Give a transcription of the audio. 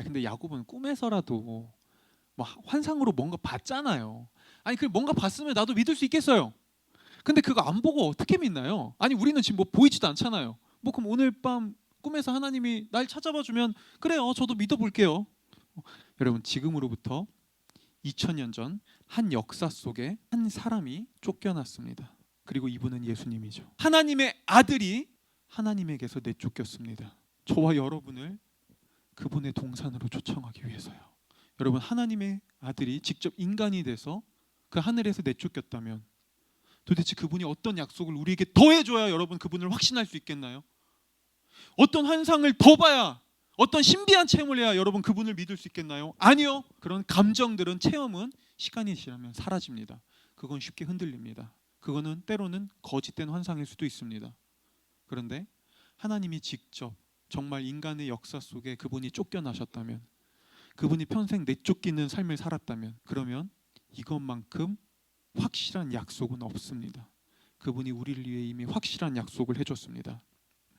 아 근데 야곱은 꿈에서라도 뭐 환상으로 뭔가 봤잖아요. 아니 그 뭔가 봤으면 나도 믿을 수 있겠어요. 근데 그거 안 보고 어떻게 믿나요? 아니 우리는 지금 뭐 보이지도 않잖아요. 뭐 그럼 오늘 밤 꿈에서 하나님이 날 찾아봐 주면 그래요. 저도 믿어 볼게요. 여러분 지금으로부터 2000년 전 한 역사 속에 한 사람이 쫓겨났습니다. 그리고 이분은 예수님이죠. 하나님의 아들이 하나님에게서 내쫓겼습니다. 저와 여러분을 그분의 동산으로 초청하기 위해서요. 여러분 하나님의 아들이 직접 인간이 돼서 그 하늘에서 내쫓겼다면 도대체 그분이 어떤 약속을 우리에게 더 해줘야 여러분 그분을 확신할 수 있겠나요? 어떤 환상을 더 봐야 어떤 신비한 체험을 해야 여러분 그분을 믿을 수 있겠나요? 아니요. 그런 감정들은 체험은 시간이 지나면 사라집니다. 그건 쉽게 흔들립니다. 그거는 때로는 거짓된 환상일 수도 있습니다. 그런데 하나님이 직접 정말 인간의 역사 속에 그분이 쫓겨나셨다면 그분이 평생 내쫓기는 삶을 살았다면 그러면 이것만큼 확실한 약속은 없습니다. 그분이 우리를 위해 이미 확실한 약속을 해줬습니다.